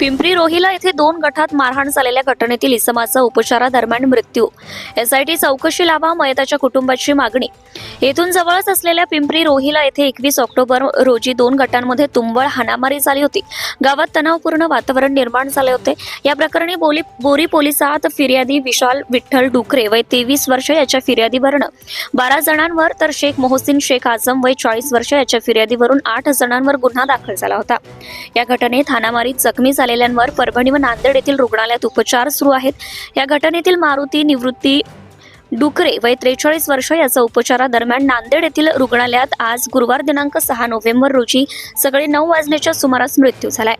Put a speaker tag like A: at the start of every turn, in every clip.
A: पिंपरी रोहिला येथे दोन गटात मारहाण झालेल्या घटनेतील इसमाचा उपचारादरम्यान मृत्यू. एसआयटी चौकशी लावा मयताच्या कुटुंबाची मागणी. येथून जवळच असलेल्या पिंपरी रोहिला येथे एकवीस ऑक्टोबर रोजी दोन गटांमध्ये तुंबळ हाणामारी झाली होती. गावात तणावपूर्ण वातावरण निर्माण झाले होते. या प्रकरणी बोली बोरी पोलिसात फिर्यादी विशाल विठ्ठल डुकरे वय तेवीस वर्ष याच्या फिर्यादीवरनं. बारा जणांवर तर शेख मोहसिन शेख आझम वय चाळीस वर्ष याच्या फिर्यादीवरून आठ जणांवर गुन्हा दाखल झाला होता. या घटनेत हाणामारीत जखमी झालेल्यांवर परभणी व नांदेड येथील रुग्णालयात उपचार सुरू आहेत. या घटनेतील मारुती निवृत्ती डुकरे वय त्रेचाळीस वर्ष याचा उपचारादरम्यान नांदेड येथील रुग्णालयात आज गुरुवार दिनांक सहा नोव्हेंबर रोजी सकाळी नऊ वाजण्याच्या सुमारास मृत्यू झालाय.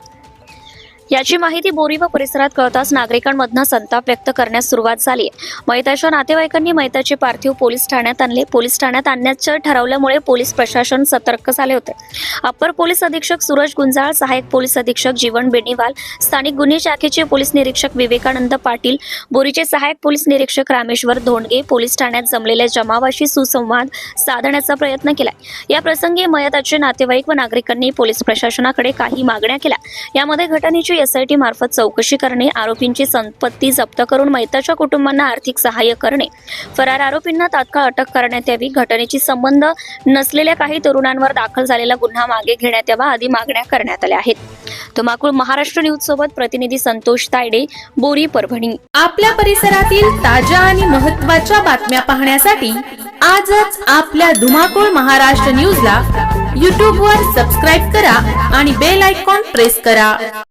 A: याची माहिती बोरी व परिसरात कळताच नागरिकांमधनं संताप व्यक्त करण्यास सुरुवात झाली. मैताच्या नातेवाईकांनी मैताचे पार्थिव पोलीस ठाण्यात आणले. पोलीस ठाण्यात आणण्याचं ठरवल्यामुळे पोलीस प्रशासन सतर्क झाले होते. अप्पर पोलीस अधीक्षक सूरज गुंजाळ सहाय्यक पोलीस अधीक्षक जीवन बेनिवाल स्थानिक गुन्हे शाखेचे पोलीस निरीक्षक विवेकानंद पाटील बोरीचे सहाय्यक पोलीस निरीक्षक रामेश्वर धोंडगे पोलीस ठाण्यात जमलेल्या जमावाशी सुसंवाद साधण्याचा प्रयत्न केला या प्रसंगी मयताचे नातेवाईक व नागरिकांनी पोलीस प्रशासनाकडे काही मागण्या केल्या. यामध्ये घटनेची एसआयटी मार्फत चौकशी करणे आरोपींची संपत्ती जप्त करून मैताच्या कुटुंबांना आर्थिक सहाय्य करणे. फरार आरोपींना तात्काळ अटक करण्यात यावी. घटनेची संबंध नसलेल्या काही तरुणांवर दाखल झालेला गुन्हा मागे घेण्यात यावा आदी मागण्या करण्यात आल्या आहेत. धुमाकूळ महाराष्ट्र न्यूज सोबत प्रतिनिधी संतोष तायडे बोरी परभणी.
B: आपल्या परिसरातील ताज्या आणि महत्त्वाच्या बातम्या पाहण्यासाठी आजच आपल्या धुमाकूळ महाराष्ट्र न्यूजला यूट्यूबवर सबस्क्राईब करा आणि बेल आयकॉन प्रेस करा.